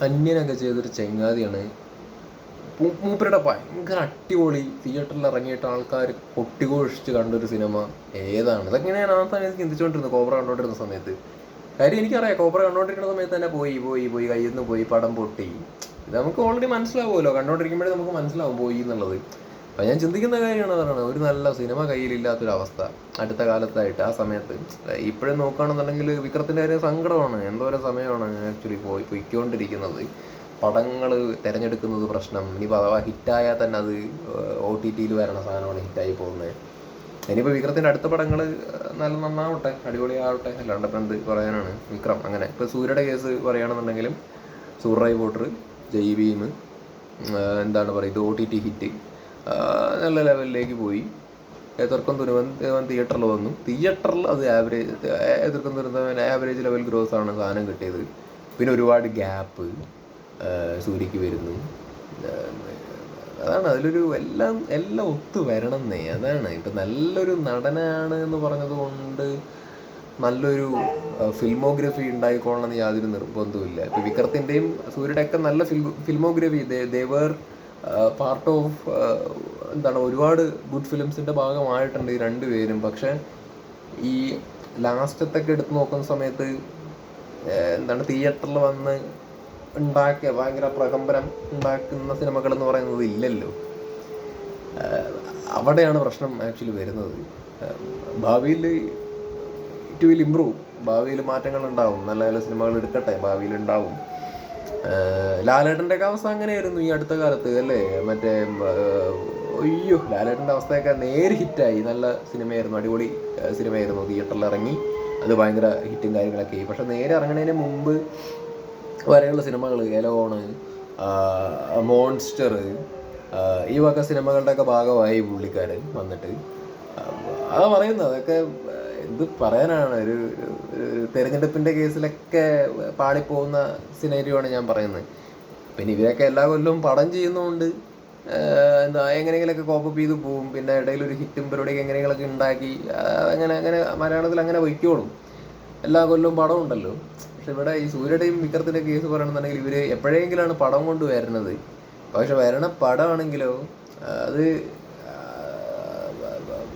അന്യനൊക്കെ ചെയ്തൊരു ചങ്ങാതിയാണ് മൂപ്പരുടെ ഭയങ്കര അടിപൊളി തിയേറ്ററിൽ ഇറങ്ങിയിട്ട് ആൾക്കാർ കൊട്ടിഘോഷിച്ച് കണ്ടൊരു സിനിമ ഏതാണ്? ഞാൻ ആ സമയത്ത് ചിന്തിച്ചുകൊണ്ടിരുന്നു കോബ്ര കണ്ടോണ്ടിരുന്ന സമയത്ത്. കാര്യം എനിക്കറിയാം കോബ്ര കണ്ടോണ്ടിരിക്കുന്ന സമയത്ത് തന്നെ പോയി പോയി പോയി കയ്യിൽ നിന്ന് പോയി പടം പൊട്ടി. ഇത് നമുക്ക് ഓൾറെഡി മനസ്സിലാവുമല്ലോ. കണ്ടോണ്ടിരിക്കുമ്പോഴേ നമുക്ക് മനസ്സിലാവും പോയി എന്നുള്ളത്. അപ്പം ഞാൻ ചിന്തിക്കുന്ന കാര്യമാണ് അതാണ്. ഒരു നല്ല സിനിമ കയ്യിലില്ലാത്തൊരവസ്ഥ. അടുത്ത കാലത്തായിട്ട് ആ സമയത്ത്. ഇപ്പോഴും നോക്കുകയാണെന്നുണ്ടെങ്കിൽ വിക്രത്തിന്റെ കാര്യം സങ്കടമാണ്. എന്തോരം സമയമാണ് ആക്ച്വലി പോയി പൊയ്ക്കൊണ്ടിരിക്കുന്നത്. പടങ്ങൾ തിരഞ്ഞെടുക്കുന്നത് പ്രശ്നം. ഇനിയിപ്പോൾ അഥവാ ഹിറ്റായാൽ തന്നെ അത് ഒ ടി ടിയിൽ വരണ സാധനമാണ് ഹിറ്റായി പോകുന്നത്. ഇനിയിപ്പോൾ വിക്രത്തിന്റെ അടുത്ത പടങ്ങൾ നല്ല നന്നാവട്ടെ അടിപൊളിയാവട്ടെ അല്ലാണ്ട് ഇപ്പം എന്ത് പറയാനാണ്? വിക്രം അങ്ങനെ. ഇപ്പോൾ സൂര്യയുടെ കേസ് പറയുകയാണെന്നുണ്ടെങ്കിലും സൂറൈ വോട്ടർ ജയ് ഭീം എന്താണ് പറയുക ഒ ടി ടി ഹിറ്റ് നല്ല ലെവലിലേക്ക് പോയി. എതിർക്കം തുരുവൻ തിയേറ്ററിൽ വന്നു. തിയേറ്ററിൽ അത് ആവറേജ് എതിർക്കം തുരുവൻ ആവറേജ് ലെവൽ ഗ്രോസ് ആണ് സാധനം കിട്ടിയത്. പിന്നെ ഒരുപാട് ഗ്യാപ്പ് സൂര്യക്ക് വരുന്നു. അതാണ് അതിലൊരു എല്ലാം എല്ലാം ഒത്തു വരണമെന്നേ അതാണ്. ഇപ്പം നല്ലൊരു നടനാണ് എന്ന് പറഞ്ഞത് കൊണ്ട് നല്ലൊരു ഫിൽമോഗ്രഫി ഉണ്ടായിക്കൊള്ളണമെന്ന് യാതൊരു നിർബന്ധവുമില്ല. ഇപ്പം വിക്രത്തിന്റെയും സൂര്യയുടെയൊക്കെ നല്ല ഫിൽ ഫിൽമോഗ്രഫി ദേവർ പാർട്ട് ഓഫ് എന്താണ് ഒരുപാട് ഗുഡ് ഫിലിംസിന്റെ ഭാഗമായിട്ടുണ്ട് ഈ രണ്ടുപേരും പക്ഷേ ഈ ലാസ്റ്റത്തൊക്കെ എടുത്ത് നോക്കുന്ന സമയത്ത് എന്താണ് തിയേറ്ററിൽ വന്ന് ഉണ്ടാക്കിയ ഭയങ്കര പ്രകമ്പനം ഉണ്ടാക്കുന്ന സിനിമകൾ എന്ന് പറയുന്നത് ഇല്ലല്ലോ. അവിടെയാണ് പ്രശ്നം ആക്ച്വലി വരുന്നത്. ഭാവിയിൽ ഇറ്റ് വിൽ ഇമ്പ്രൂവ്. ഭാവിയിൽ മാറ്റങ്ങൾ ഉണ്ടാവും. നല്ല നല്ല സിനിമകൾ എടുക്കട്ടെ ഭാവിയിൽ ഉണ്ടാവും. ലാലേട്ടന്റെ ഒക്കെ അവസ്ഥ അങ്ങനെയായിരുന്നു ഈ അടുത്ത കാലത്ത് അല്ലേ? മറ്റേ അയ്യോ ലാലേട്ടന്റെ അവസ്ഥയൊക്കെ നേര് ഹിറ്റായി. നല്ല സിനിമയായിരുന്നു അടിപൊളി സിനിമയായിരുന്നു. തിയേറ്ററിൽ ഇറങ്ങി. അത് ഭയങ്കര ഹിറ്റും കാര്യങ്ങളൊക്കെ ആയി. പക്ഷെ നേരെ ഇറങ്ങുന്നതിന് മുമ്പ് വരെയുള്ള സിനിമകൾ എലോണ് മോൺസ്റ്റർ ഈ വക സിനിമകളുടെയൊക്കെ ഭാഗമായി പുള്ളിക്കാരൻ വന്നിട്ട്. അതാ പറയുന്നത് അതൊക്കെ എന്ത് പറയാനാണ് ഒരു തെരഞ്ഞെടുപ്പിന്റെ കേസിലൊക്കെ പാളിപ്പോകുന്ന സിനേരിയോ ഞാൻ പറയുന്നത്. പിന്നെ ഇവരൊക്കെ എല്ലാ കൊല്ലവും പടം ചെയ്യുന്നതുകൊണ്ട് എന്താ എങ്ങനെയെങ്കിലൊക്കെ കോപ്പപ്പ് ചെയ്ത് പോവും. പിന്നെ ഇടയിൽ ഒരു ഹിറ്റും പരിപാടിയൊക്കെ എങ്ങനെയെങ്കിലൊക്കെ ഉണ്ടാക്കി അങ്ങനെ അങ്ങനെ മലയാളത്തിൽ അങ്ങനെ വയ്ക്കോളും. എല്ലാ കൊല്ലവും പടം ഉണ്ടല്ലോ പക്ഷെ ഇവിടെ ഈ സൂര്യയുടെയും വിക്രത്തിന്റെ കേസ് പറയണമെന്നുണ്ടെങ്കിൽ ഇവർ എപ്പോഴെങ്കിലാണ് പടം കൊണ്ട് വരുന്നത് പക്ഷെ വരണ പടമാണെങ്കിലോ അത്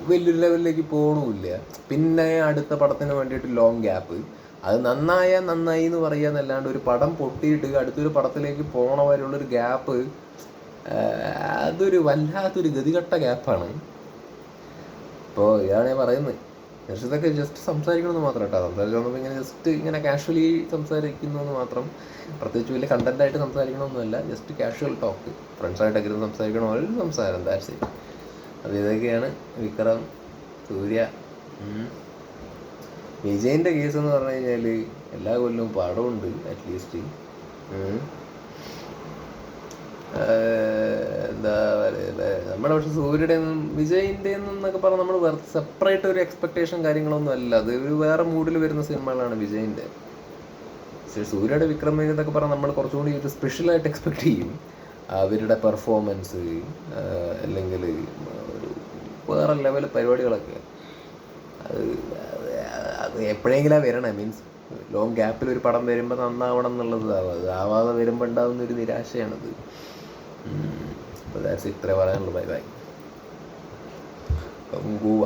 വലിയ ലെവലിലേക്ക് പോകണമില്ല പിന്നെ അടുത്ത പടത്തിന് വേണ്ടിയിട്ട് ലോങ് ഗ്യാപ്പ് അത് നന്നായ നന്നായി എന്ന് പറയുക എന്നല്ലാണ്ട് ഒരു പടം പൊട്ടിയിട്ട് അടുത്തൊരു പടത്തിലേക്ക് പോണ വരെയുള്ളൊരു ഗ്യാപ്പ് അതൊരു വല്ലാത്തൊരു ഗതികെട്ട ഗ്യാപ്പാണ് അപ്പോൾ ഇതാണ് ഞാൻ പറയുന്നത്. നിർഷിതൊക്കെ ജസ്റ്റ് സംസാരിക്കണമെന്ന് മാത്രം കേട്ടോ. സംസാരിച്ചു വന്നപ്പോൾ ഇങ്ങനെ ജസ്റ്റ് ഇങ്ങനെ കാഷ്വലി സംസാരിക്കുന്നതെന്ന് മാത്രം. പ്രത്യേകിച്ച് വലിയ കണ്ടന്റ് ആയിട്ട് സംസാരിക്കണമെന്നല്ല ജസ്റ്റ് കാഷ്വൽ ടോക്ക് ഫ്രണ്ട്സായിട്ടൊക്കെ ഇരുന്ന് സംസാരിക്കണ ഒരു സംസാരം. ദാറ്റ്സ് ഇറ്റ് അപ്പോൾ ഇതൊക്കെയാണ് വിക്രം സൂര്യ വിജയിന്റെ കേസ് എന്ന് പറഞ്ഞു കഴിഞ്ഞാൽ എല്ലാ കൊല്ലവും പടമുണ്ട് അറ്റ്ലീസ്റ്റ് എന്താ പറയുക നമ്മുടെ പക്ഷെ സൂര്യയുടെ വിജയിന്റെ എന്നൊക്കെ പറഞ്ഞാൽ നമ്മൾ സെപ്പറേറ്റ് ഒരു എക്സ്പെക്ടേഷൻ കാര്യങ്ങളൊന്നും അല്ല. അത് ഒരു വേറെ മൂഡിൽ വരുന്ന സിനിമകളാണ് വിജയിന്റെ പക്ഷേ സൂര്യയുടെ വിക്രം എന്നൊക്കെ പറഞ്ഞാൽ നമ്മൾ കുറച്ചുകൂടി ഒരു സ്പെഷ്യലായിട്ട് എക്സ്പെക്ട് ചെയ്യും. അവരുടെ പെർഫോമൻസ് അല്ലെങ്കിൽ വേറെ ലെവൽ പരിപാടികളൊക്കെ. അത് അത് എപ്പോഴെങ്കിലും വരണേ? മീൻസ് ലോങ് ഗ്യാപ്പിൽ ഒരു പടം വരുമ്പോൾ നന്നാവണം എന്നുള്ളത് അത് ആവാതെ വരുമ്പോൾ ഉണ്ടാകുന്ന ഒരു നിരാശയാണത്. അപ്പോൾ ദാറ്റ്സ് ഇത്രേ പറയാനുള്ളൂ ബൈ ബൈ കങ്കൂവ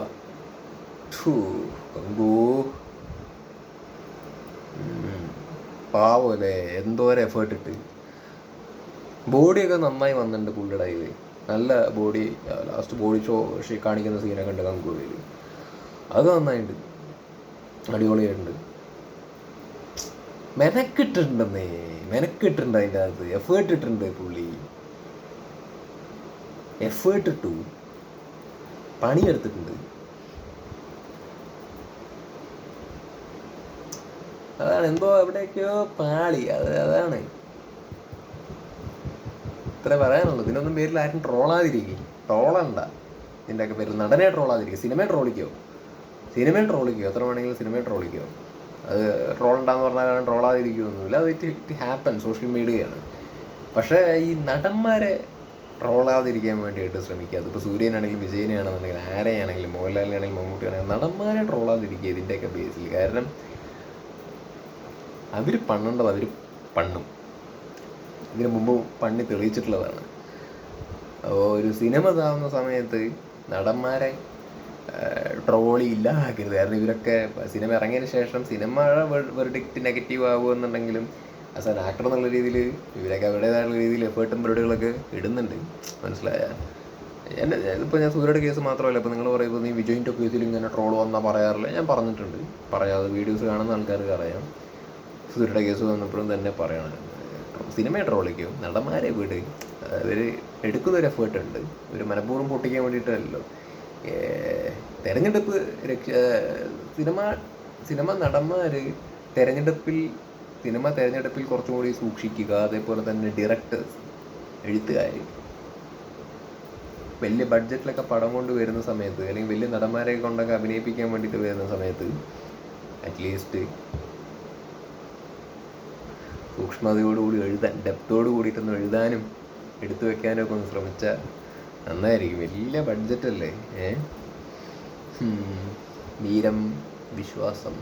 കങ്കൂ പാവല്ലേ എന്തോരം എഫേർട്ട് ഇട്ട്. ബോഡിയൊക്കെ നന്നായി വന്നിട്ടുണ്ട് പുള്ളിയുടെ നല്ല ബോഡി ലാസ്റ്റ് ബോഡി ഷോ കാണിക്കുന്ന സീനൊക്കെ ഉണ്ട് കങ്കുവയിൽ അത് നന്നായിട്ടുണ്ട് അടിപൊളിയായിട്ടുണ്ട്. മെനക്കിട്ടിട്ടുണ്ടെന്നേ. മെനക്കിട്ടിട്ടുണ്ട് അതിന്റെ അകത്ത്. എഫേർട്ട് ഇട്ടിട്ടുണ്ട് പുള്ളി. എഫേർട്ട് ഇട്ടു പണിയെടുത്തിട്ടുണ്ട് അതാണ് എന്തോ എവിടെയൊക്കെയോ പാളി. അത് അതാണ്. ഇത്ര പറയാനുള്ളൂ. ഇതിനൊന്നും പേരിൽ ആരും ട്രോളാതിരിക്കും ട്രോളണ്ട ഇതിന്റെയൊക്കെ പേരിൽ നടനെ ട്രോളാതിരിക്കും സിനിമയെ ട്രോളിക്കോ സിനിമ ട്രോളിക്കോ എത്ര വേണമെങ്കിലും സിനിമയെ ട്രോളിക്കോ അത് ട്രോൾ ഉണ്ടാന്ന് പറഞ്ഞാൽ ട്രോളാതിരിക്കുമൊന്നുമില്ല അത് ഇറ്റ് ഇറ്റ് ഹാപ്പൻ സോഷ്യൽ മീഡിയയാണ് പക്ഷേ ഈ നടന്മാരെ ട്രോളാതിരിക്കാൻ വേണ്ടിയിട്ട് ശ്രമിക്കുക. അതിപ്പോൾ സൂര്യനാണെങ്കിലും വിജയനാണെന്നുണ്ടെങ്കിൽ ആരെയാണെങ്കിലും മോഹൻലാലിനാണെങ്കിലും മമ്മൂട്ടിയാണെങ്കിലും നടന്മാരെ ട്രോളാതിരിക്കുക ഇതിന്റെയൊക്കെ ബേസിൽ കാരണം അവർ പണ്ണേണ്ടത് അവർ പണ്ണും. ഇതിനു മുമ്പ് പണ്ണി തെളിയിച്ചിട്ടുള്ളതാണ്. അപ്പോൾ ഒരു സിനിമ ഇതാവുന്ന സമയത്ത് നടന്മാരെ ട്രോളി ഇല്ലാതാക്കരുത്. കാരണം ഇവരൊക്കെ സിനിമ ഇറങ്ങിയതിന് ശേഷം സിനിമ വെർഡിക്റ്റ് നെഗറ്റീവ് ആവുമെന്നുണ്ടെങ്കിലും ആസ് ആൻ ആക്ടർ എന്നുള്ള രീതിയിൽ ഇവരൊക്കെ അവരുടേതായുള്ള രീതിയിൽ എഫേർട്ടും പരിപാടികളൊക്കെ ഇടുന്നുണ്ട്. മനസ്സിലായ? എന്റെ ഇപ്പോൾ ഞാൻ സൂര്യയുടെ കേസ് മാത്രമല്ല ഇപ്പോൾ നിങ്ങൾ പറയുമ്പോൾ നീ വിജയിന്റെ കേസിൽ ഇങ്ങനെ ട്രോൾ വന്നാൽ പറയാറില്ല? ഞാൻ പറഞ്ഞിട്ടുണ്ട്. പറയാതെ വീഡിയോസ് കാണുന്ന ആൾക്കാർക്ക് അറിയാം. സൂര്യയുടെ കേസ് വന്നപ്പോഴും തന്നെ പറയണം. സിനിമയെ ട്രോളിക്കും നടന്മാരെ വീട്. അവർ എടുക്കുന്ന ഒരു എഫേർട്ട് ഉണ്ട്. ഒരു മനഃപൂർവം പൊട്ടിക്കാൻ വേണ്ടിയിട്ടല്ലോ തെരഞ്ഞെടുപ്പ് രക്ഷ സിനിമ സിനിമ നടന്മാർ തെരഞ്ഞെടുപ്പിൽ സിനിമ തിരഞ്ഞെടുപ്പിൽ കുറച്ചും കൂടി സൂക്ഷിക്കുക. അതേപോലെ തന്നെ ഡിറക്ടേഴ്സ് എഴുത്തുകാർ വലിയ ബഡ്ജറ്റിലൊക്കെ പടം കൊണ്ട് വരുന്ന സമയത്ത് അല്ലെങ്കിൽ വലിയ നടന്മാരെ കൊണ്ടൊക്കെ അഭിനയിപ്പിക്കാൻ വേണ്ടിയിട്ട് വരുന്ന സമയത്ത് അറ്റ്ലീസ്റ്റ് സൂക്ഷ്മതയോടുകൂടി എഴുതാൻ ഡെപ്തോട് കൂടിയിട്ടൊന്ന് എഴുതാനും എടുത്തു വെക്കാനും ഒക്കെ ഒന്ന് ശ്രമിച്ചാൽ നന്നായിരിക്കും. വലിയ ബഡ്ജറ്റല്ലേ ഏ? ഹും. വീരം വിശ്വാസം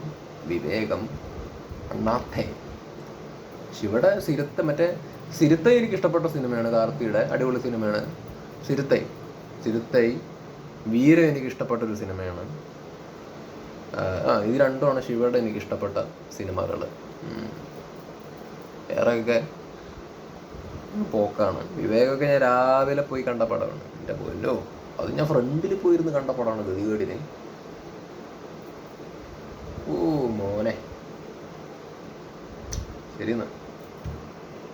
വിവേകം അണ്ണാത്തെ. ശിവയുടെ സിരുത്ത മറ്റേ സിരുത്തൈ എനിക്ക് ഇഷ്ടപ്പെട്ട സിനിമയാണ് കാർത്തിയുടെ അടിപൊളി സിനിമയാണ്. സിരുത്തൈ. സിരുത്തൈ വീരം എനിക്ക് ഇഷ്ടപ്പെട്ട ഒരു സിനിമയാണ്. ആ ഇത് രണ്ടുമാണ് ശിവയുടെ എനിക്ക് ഇഷ്ടപ്പെട്ട സിനിമകൾ വേറെയൊക്കെ? പോക്കാണ്. വിവേകൊക്കെ ഞാൻ രാവിലെ പോയി കണ്ട പടമാണ്. എന്റെ പോലോ അത് ഞാൻ ഫ്രണ്ടിൽ പോയിരുന്ന് കണ്ട പടമാണ് ഗതികേടിന്. ഓ മോനെ. ശരി എന്നാ